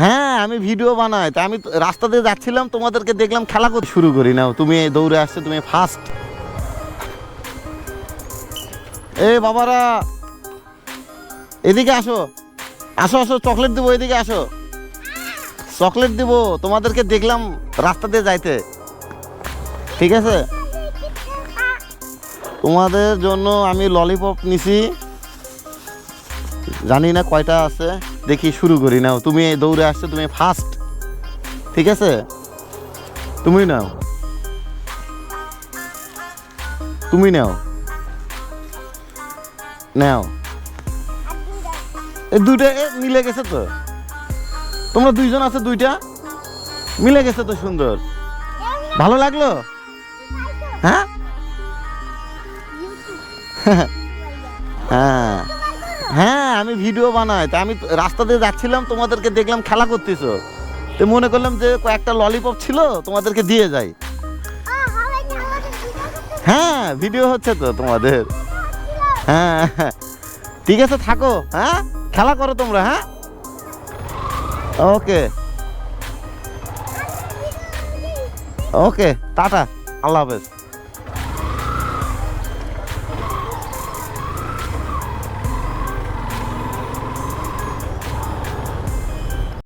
হ্যাঁ আমি ভিডিও বানাই। তা আমি রাস্তা দিয়ে যাচ্ছিলাম, তোমাদেরকে দেখলাম খেলা করতে। শুরু করি নাও, তুমি দৌড়ে আসছো, তুমি ফার্স্ট এ বাবারা, এদিকে আসো। আসো আসো চকলেট দেবো, এদিকে আসো। চকলেট দিব, তোমাদেরকে দেখলাম রাস্তা দিয়ে যাইতে। ঠিক আছে? তোমাদের জন্য আমি ললিপপ নিছি। জানি না কয়টা আছে, দেখি শুরু করি নাও। তুমি দৌড়ে আসছো, তুমি ফার্স্ট ঠিক আছে? তুমি নাও। তুমি নাও। নাও। এই দুইটা মিলে গেছে তো। তোমরা দুইজন আছে দুইটা? মিলে গেছে তো সুন্দর। ভালো লাগল? হ্যাঁ? হ্যাঁ। আমি ভিডিও বানাই, তা আমি রাস্তা দিয়ে যাচ্ছিলাম, তোমাদেরকে দেখলাম, খেলা করতেছো। তো মনে করলাম যে কয়েকটা ললিপপ ছিল, তোমাদেরকে দিয়ে যাই। হ্যাঁ ভিডিও হচ্ছে তো তোমাদের। হ্যাঁ ঠিক আছে, থাকো হ্যাঁ? খেলা করো তোমরা হ্যাঁ? ওকে ওকে টাটা, আল্লাহ হাফেজ।